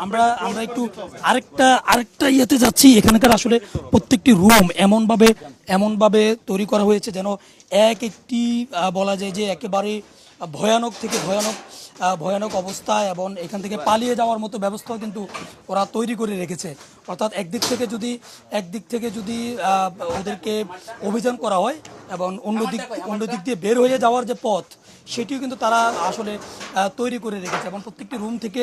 আমরা আমরা একটু আরেকটা আরেকটা ইয়েতে যাচ্ছি। এখানকার আসলে প্রত্যেকটি রুম এমনভাবে এমনভাবে তৈরি করা হয়েছে যেন এক একটি বলা যায় যে একেবারে ভয়ানক থেকে ভয়ানক ভয়ানক অবস্থা এবং এখান থেকে পালিয়ে যাওয়ার মতো ব্যবস্থাও কিন্তু ওরা তৈরি করে রেখেছে। অর্থাৎ একদিক থেকে যদি, একদিক থেকে যদি ওদেরকে অভিযান করা হয় এবং অন্য দিক অন্য দিক দিয়ে বের হয়ে যাওয়ার যে পথ, সেটিও কিন্তু তারা আসলে তৈরি করে রেখেছে এবং প্রত্যেকটি রুম থেকে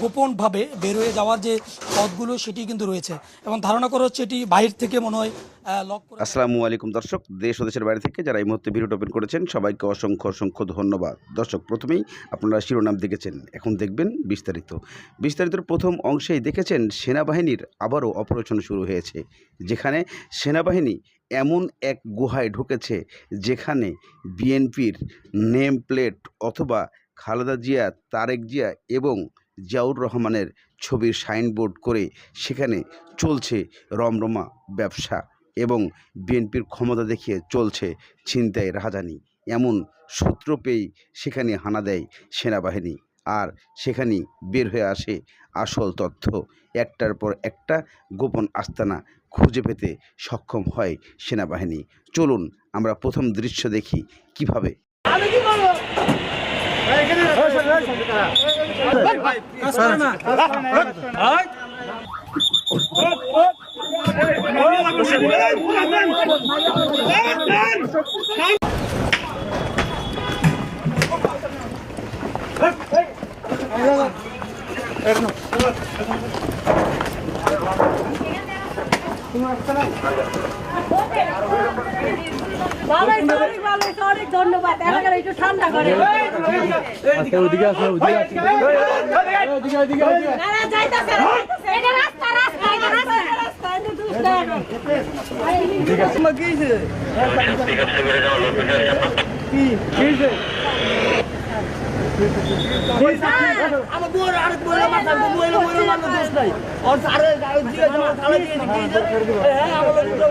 গোপনভাবে বের হয়ে যাওয়ার যে পথগুলো, সেটি কিন্তু রয়েছে। এবং ধারণা করা হচ্ছে এটি বাইরে থেকে মনে হয় লক আসসালামু আলাইকুম দর্শক, দেশ ও দেশের বাইরে থেকে যারা এই মুহূর্তে ভিডিওটা ওপেন করেছেন, সবাইকে অসংখ্য অসংখ্য ধন্যবাদ। দর্শক, প্রথমেই আপনারা শিরোনাম দেখেছেন, এখন দেখবেন বিস্তারিত। বিস্তারিতর প্রথম অংশেই দেখেছেন সেনাবাহিনীর আবারও অপারেশন শুরু হয়েছে, যেখানে সেনাবাহিনী এমন এক গুহায় ঢুকেছে, যেখানে বিএনপির নেম প্লেট অথবা খালেদা জিয়া, তারেক জিয়া এবং জিয়াউর রহমানের ছবির সাইনবোর্ড করে সেখানে চলছে রমরমা ব্যবসা এবং বিএনপির ক্ষমতা দেখিয়ে চলছে ছিনতাই রাহাজানি এমন সূত্র পেয়েই সেখানে হানা দেয় সেনাবাহিনী আর সেখানেই বের হয়ে আসে আসল তথ্য একটার পর একটা গোপন আস্তানা খুঁজে পেতে সক্ষম হয় সেনাবাহিনী চলুন আমরা প্রথম দৃশ্য দেখি কীভাবে একটু ঠান্ডা করে না, না, যাইতাছে। এটা রাস্তা, রাস্তা, এটা রাস্তা, রাস্তা, এটা দুষ্টা এখন। আমার বুয়ার আরেক বুয়ার মাথা বুয়ার বুয়ার মাথা দোষ নাই আর আরে গাড়ি দিয়ে জমা থালা দিয়ে কি হ্যাঁ আমার লোক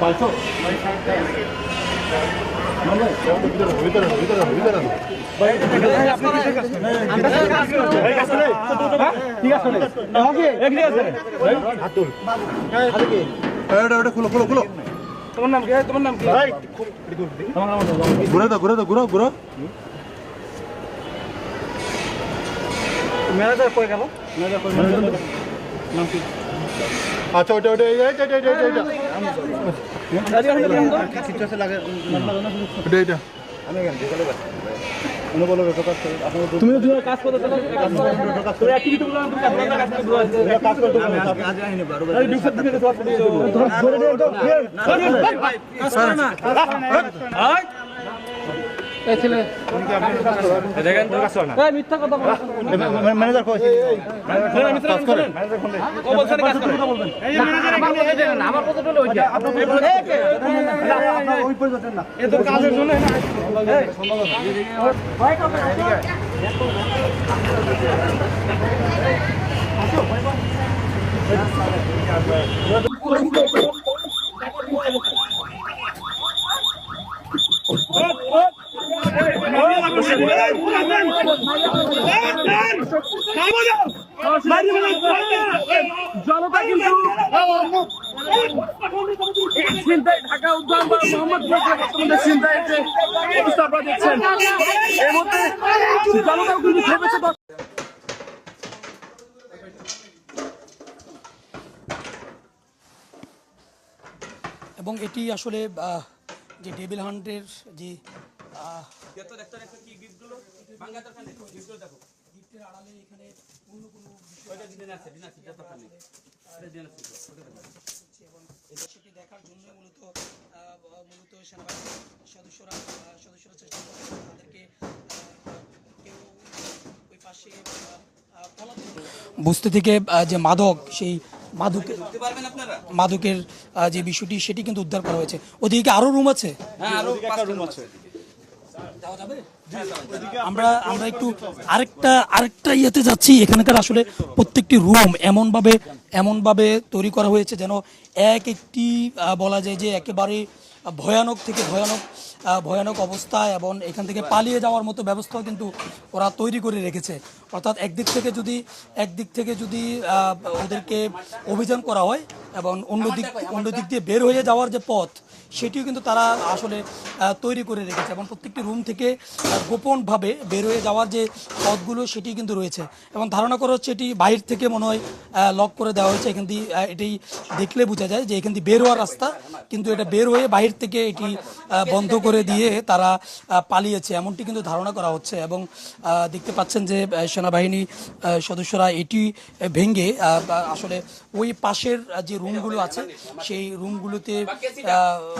पाँच सौ ঠিক আছে আমি কি? করতে আমি কি? করব ঘুরে দাও ঘুরে। দাও ঘুরো ঘুরো আচ্ছা ওইটা ওইটা এইটা এইটা এইটা এইটা। এইটা এইটা এইটা তুমি তুমি কাজ করতে কাজ করো। অ্যাক্টিভিটি গুলো তুমি কাজ করতে কাজ করতে কাজ করতে আজ আইনি বারো বাজে। দুপুর দিকে তো ধরে দে তো সরি না এই ছেলে দেখেন তো কাজ না বলো কাজ করে কাজ করে দেন না না এ তো কাজের জন্য না এই জনতা কিন্তু ছিনতাই, ঢাকা উদ্যান বা বর্তমানে ছিনতাই যে দেখছেন এর মধ্যে জনতাও কিন্তু এবং এটি আসলে যে ডেভিল হান্টের যে আহ, গিফটের আড়ালে এখানে অন্য কোনো বিষয় হচ্ছে এবং সেটি দেখার জন্য মূলত মূলত সেনাবাহিনীর সদস্যরা সদস্যরা চেষ্টা তাদেরকে কেউ ওই পাশে বস্তি থেকে যে মাদক সেই মাদকের মাদকের যে বিষয়টি সেটি কিন্তু উদ্ধার করা হয়েছে। ওদিকে আরও রুম আছে? যাওয়া যাবে? আমরা আমরা একটু আরেকটা আরেকটা ইয়েতে যাচ্ছি। এখানকার আসলে প্রত্যেকটি রুম এমনভাবে এমনভাবে তৈরি করা হয়েছে যেন এক একটি বলা যায় যে একেবারে ভয়ানক থেকে ভয়ানক ভয়ানক অবস্থা এবং এখান থেকে পালিয়ে যাওয়ার মতো ব্যবস্থাও কিন্তু ওরা তৈরি করে রেখেছে। অর্থাৎ একদিক থেকে যদি, একদিক থেকে যদি ওদেরকে অভিযান করা হয় এবং অন্য দিক অন্য দিক দিয়ে বের হয়ে যাওয়ার যে পথ, সেটিও কিন্তু তারা আসলে তৈরি করে রেখেছে এবং প্রত্যেকটি রুম থেকে গোপনভাবে বের হয়ে যাওয়ার যে পথগুলো, সেটি কিন্তু রয়েছে। এবং ধারণা করা হচ্ছে এটি বাইরে থেকে মনে হয় লক করে দেওয়া হয়েছে। এখান দিয়ে এটি দেখলে বোঝা যায় যে এখান দিয়ে বের হওয়ার রাস্তা, কিন্তু এটা বের হয়ে বাইরে থেকে এটি বন্ধ করে দিয়ে তারা পালিয়েছে। এমনটি কিন্তু ধারণা করা হচ্ছে এবং দেখতে পাচ্ছেন যে সেনাবাহিনী সদস্যরা এটি ভেঙে আসলে ওই পাশের যে রুমগুলো আছে, সেই রুমগুলোতে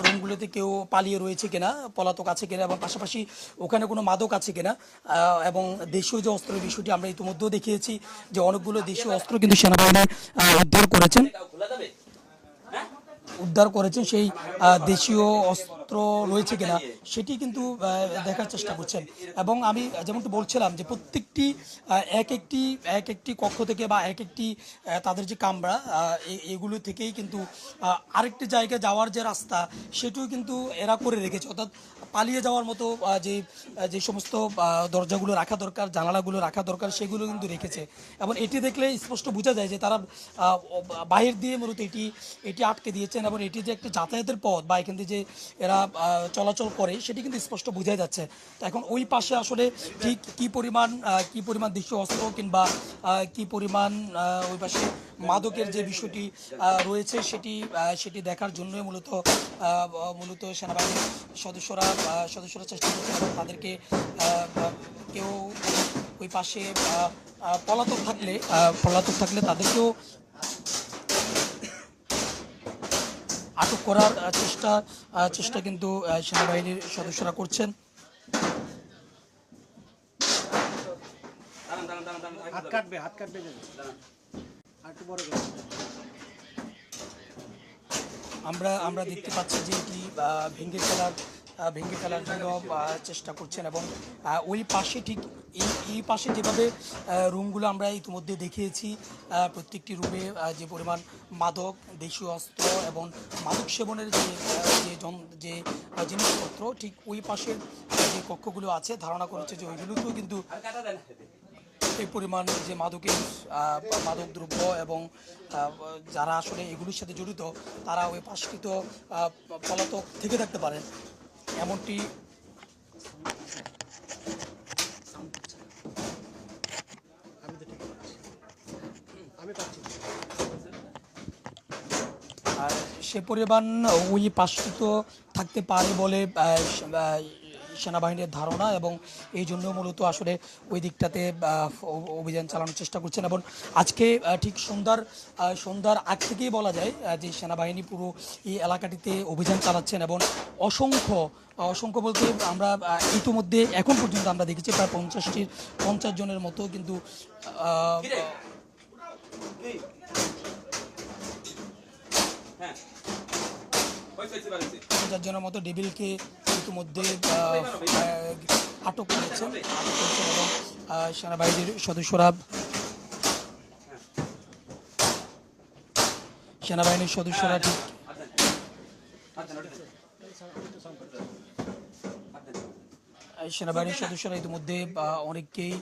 রুমগুলোতে কেউ পালিয়ে রয়েছে কিনা, পলাতক আছে কিনা এবং পাশাপাশি ওখানে কোনো মাদক আছে কিনা এবং দেশীয় যে অস্ত্রের বিষয়টি আমরা ইতিমধ্যেও দেখিয়েছি যে অনেকগুলো দেশীয় অস্ত্র কিন্তু সেনাবাহিনী উদ্ধার করেছেন। উদ্ধার করেছেন, সেই দেশীয় অস্ত্র রয়েছে কিনা সেটি কিন্তু দেখার চেষ্টা করছেন। এবং আমি যেমনটি বলছিলাম যে প্রত্যেকটি এক একটি এক একটি কক্ষ থেকে বা এক একটি তাদের যে কামরা এগুলো থেকেই কিন্তু আরেকটি জায়গায় যাওয়ার যে রাস্তা সেটিও কিন্তু এরা করে রেখেছে। অর্থাৎ পালিয়ে যাওয়ার মতো যে যে সমস্ত দরজাগুলো রাখা দরকার, জানালাগুলো রাখা দরকার, সেগুলো কিন্তু রেখেছে। এবং এটি দেখলে স্পষ্ট বোঝা যায় যে তারা বাহির দিয়ে মূলত এটি এটি আটকে দিয়েছেন এবং এটি যে একটা যাতায়াতের পথ বা এখান দিয়ে যে এরা চলাচল করে, সেটি কিন্তু স্পষ্ট বোঝা যাচ্ছে। তো এখন ওই পাশে আসলে ঠিক কি পরিমাণ কি পরিমাণ দৃশ্য অস্ত্র কিংবা কি পরিমাণ ওই পাশে মাদকের যে বিষয়টি রয়েছে সেটি সেটি দেখার জন্যই মূলত মূলত সেনাবাহিনীর সদস্যরা সদস্যরা চেষ্টা করছেন এবং তাদেরকে কেউ ওই পাশে পলাতক থাকলে পলাতক থাকলে তাদেরকেও আটক করার চেষ্টা চেষ্টা কিন্তু সেনাবাহিনীর সদস্যরা করছেন। হাত কাটবে হাত কাটবে। আমরা আমরা দেখতে পাচ্ছি যে এটি ভেঙে ফেলার ভেঙে ফেলার জন্য চেষ্টা করছেন এবং ওই পাশে ঠিক এই এই পাশে যেভাবে রুমগুলো আমরা ইতিমধ্যে দেখিয়েছি প্রত্যেকটি রুমে যে পরিমাণ মাদক, দেশীয় অস্ত্র এবং মাদক সেবনের যে যে জিনিসপত্র, ঠিক ওই পাশের যে কক্ষগুলো আছে, ধারণা করেছে যে ওইগুলোতেও কিন্তু এই পরিমাণ যে মাদকের মাদক দ্রব্য এবং যারা আসলে এগুলির সাথে জড়িত তারা ওই পাশকৃত পলাতক থেকে থাকতে পারেন। এমনটি আর সে পরিমাণ ওই পাশকৃত থাকতে পারে বলে সেনাবাহিনীর ধারণা এবং এই জন্য মূলত আসলে ওই দিকটাতে অভিযান চালানোর চেষ্টা করছেন। এবং আজকে ঠিক সন্ধ্যার সন্ধ্যার আগ থেকেই বলা যায় যে সেনাবাহিনী পুরো এই এলাকাটিতে অভিযান চালাচ্ছেন এবং অসংখ্য অসংখ্য বলতে আমরা ইতিমধ্যে এখন পর্যন্ত আমরা দেখেছি প্রায় পঞ্চাশটির পঞ্চাশ জনের মতো কিন্তু পঞ্চাশ জনের মতো ডেভিলকে ইতিমধ্যে আটক এবং সেনাবাহিনীর সদস্যরা সেনাবাহিনীর সদস্যরা ঠিক সেনাবাহিনীর সদস্যরা ইতিমধ্যে অনেককেই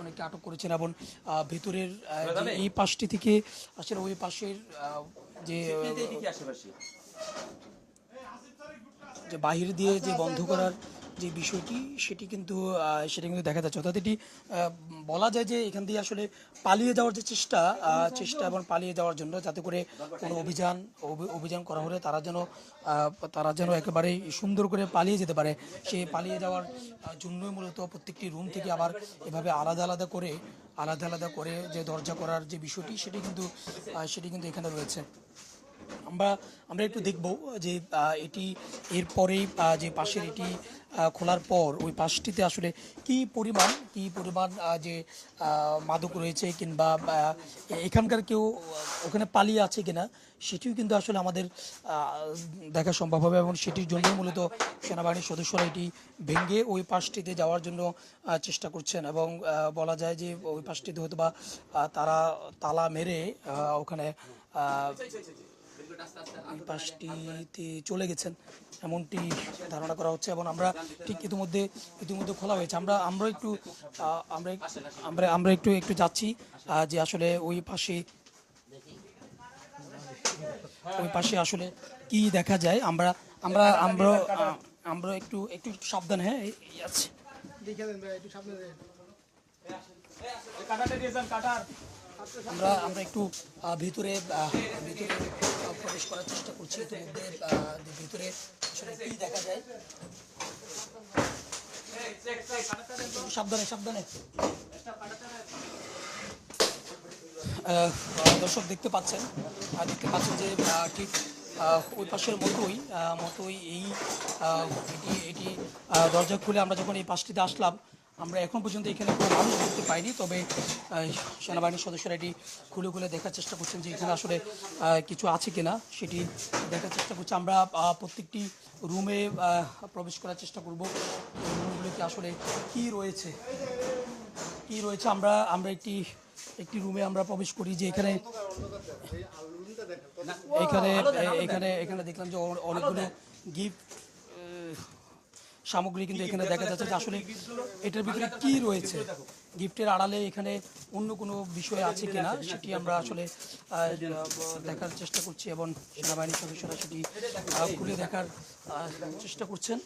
অনেককে আটক করেছেন এবং ভেতরের এই পাশটি থেকে, আসলে ওই পাশের যে যে বাহির দিয়ে যে বন্ধ করার যে বিষয়টি, সেটি কিন্তু সেটা কিন্তু দেখা যাচ্ছে। অর্থাৎ এটি বলা যায় যে এখান দিয়ে আসলে পালিয়ে যাওয়ার যে চেষ্টা চেষ্টা এবং পালিয়ে যাওয়ার জন্য যাতে করে কোনো অভিযান, অভি- অভিযান করা হলে তারা যেন তারা যেন একেবারে সুন্দর করে পালিয়ে যেতে পারে। সেই পালিয়ে যাওয়ার জন্যই মূলত প্রত্যেকটি রুম থেকে আবার এভাবে আলাদা আলাদা করে, আলাদা আলাদা করে যে দরজা করার যে বিষয়টি, সেটি কিন্তু সেটি কিন্তু এখানে রয়েছে। আমরা আমরা একটু দেখব যে এটি এরপরেই যে পাশের এটি খোলার পর ওই পাশটিতে আসলে কি পরিমাণ কি পরিমাণ যে মাদক রয়েছে কিংবা এখানকার কেউ ওখানে পালিয়ে আছে কিনা, সেটিও কিন্তু আসলে আমাদের দেখা সম্ভব হবে এবং সেটির জন্যই মূলত সেনাবাহিনীর সদস্যরা এটি ভেঙে ওই পাশটিতে যাওয়ার জন্য চেষ্টা করছেন এবং বলা যায় যে ওই পাশটিতে হয়তো বা তারা তালা মেরে ওখানে পাশটিতে চলে গেছেন এমনটি ধারণা করা হচ্ছে এবং আমরা ঠিক ইতিমধ্যে ইতিমধ্যে খোলা হয়েছে। আমরা আমরা একটু আমরা আমরা আমরা একটু একটু যাচ্ছি যে আসলে ওই পাশে ওই পাশে আসলে কি দেখা যায়। আমরা আমরা আমরা আমরা একটু একটু সাবধান হ্যাঁ এই- এই আছে আমরা আমরা একটু ভিতরে ভিতরে প্রবেশ করার চেষ্টা করছি। ভিতরে দেখা যায়? সাবধানে সাবধানে। দর্শক দেখতে পাচ্ছেন দেখতে পাচ্ছেন যে ঠিক ওই পাশের মতোই মতোই এই এটি এটি দরজা খুলে আমরা যখন এই পাশটিতে আসলাম আমরা এখন পর্যন্ত এখানে কোনো মানুষ দেখতে পাইনি তবে সেনাবাহিনীর সদস্যরা এটি খুলে খুলে দেখার চেষ্টা করছেন যে এখানে আসলে কিছু আছে কিনা সেটি দেখার চেষ্টা করছি। আমরা প্রত্যেকটি রুমে প্রবেশ করার চেষ্টা করব। রুমগুলিতে আসলে কি রয়েছে? কি রয়েছে? আমরা আমরা একটি একটি রুমে আমরা প্রবেশ করি যে এখানে এখানে এখানে এখানে দেখলাম যে অনেকগুলো গিফট সামগ্রী কিন্তু এখানে দেখা যাচ্ছে যে আসলে এটার ভিতরে কি রয়েছে? গিফটের আড়ালে এখানে অন্য কোনো বিষয় আছে কিনা? সেটি আমরা আসলে দেখার চেষ্টা করছি এবং সেনাবাহিনীর সদস্যরা সেটি খুলে দেখার চেষ্টা করছেন।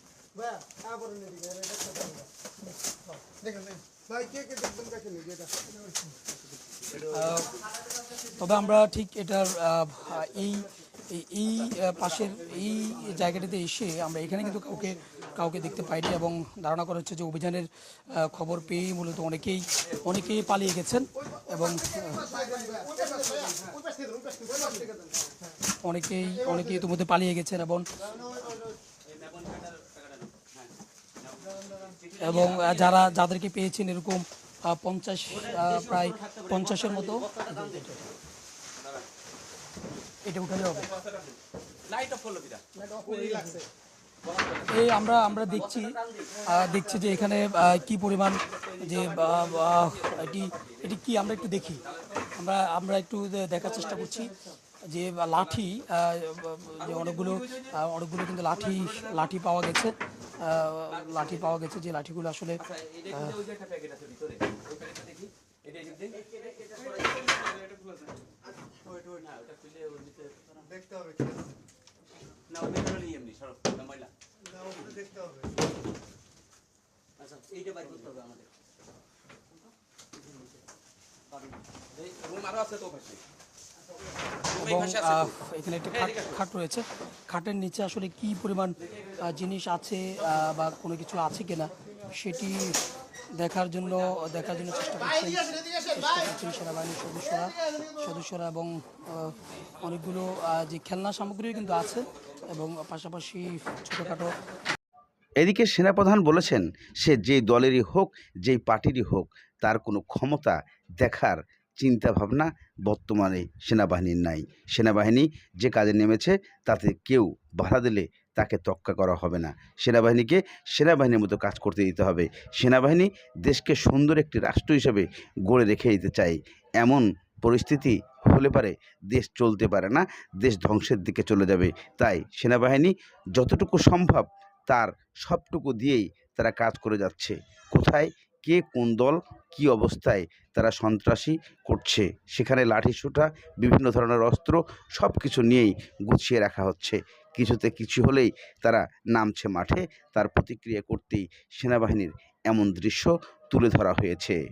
তবে আমরা ঠিক এটার এই- এই পাশের এই জায়গাটিতে এসে আমরা এখানে কিন্তু কাউকে কাউকে দেখতে পাইনি এবং ধারণা করা হচ্ছে যে অভিযানের আহ, খবর পেয়েই মূলত অনেকেই অনেকেই পালিয়ে গেছেন এবং অনেকেই অনেকেই ইতিমধ্যে পালিয়ে গেছেন এবং এবং যারা যাদেরকে পেয়েছেন এরকম আহ, পঞ্চাশ আহ, প্রায় পঞ্চাশের মতো এটা উঠালে হবে। এই আমরা আমরা দেখছি দেখছি যে এখানে কি পরিমাণ যে এটি এটি কি আমরা একটু দেখি। আমরা আমরা একটু দেখার চেষ্টা করছি যে লাঠি যে অনেকগুলো অনেকগুলো কিন্তু লাঠি লাঠি পাওয়া গেছে। লাঠি পাওয়া গেছে যে লাঠিগুলো আসলে এবং এখানে একটা খাট খাট রয়েছে। খাটের নিচে আসলে কি পরিমাণ জিনিস আছে বা কোনো কিছু আছে কিনা সেটি দেখার জন্য দেখার জন্য চেষ্টা করছেন চেষ্টা সেনাবাহিনীর সদস্যরা সদস্যরা এবং আহ, অনেকগুলো যে খেলনা সামগ্রীও কিন্তু আছে এবং পাশাপাশি ছোটোখাটো এদিকে সেনাপ্রধান বলেছেন, সে যেই দলেরই হোক, যেই পার্টিরই হোক, তার কোনো ক্ষমতা দেখার চিন্তা ভাবনা বর্তমানে সেনাবাহিনীর নাই। সেনাবাহিনী যে কাজে নেমেছে, তাতে কেউ বাধা দিলে তাকে তক্কা করা হবে না। সেনাবাহিনীকে সেনাবাহিনীর মতো কাজ করতে দিতে হবে। সেনাবাহিনী দেশকে সুন্দর একটি রাষ্ট্র হিসেবে গড়ে রেখে দিতে চাই এমন পরিস্থিতি হলে পারে দেশ চলতে পারে না, দেশ ধ্বংসের দিকে চলে যাবে। তাই সেনাবাহিনী যতটুকু সম্ভব তার সবটুকু দিয়েই তারা কাজ করে যাচ্ছে। কোথায়? কে কোন দল? কি অবস্থায় তারা সন্ত্রাসী করছে? সেখানে লাঠি ছোটা, বিভিন্ন ধরনের অস্ত্র সব কিছু নিয়েই গুছিয়ে রাখা হচ্ছে। কিছুতে কিছু হলেই তারা নামছে মাঠে। তার প্রতিক্রিয়া করতেই সেনাবাহিনীর এমন দৃশ্য তুলে ধরা হয়েছে।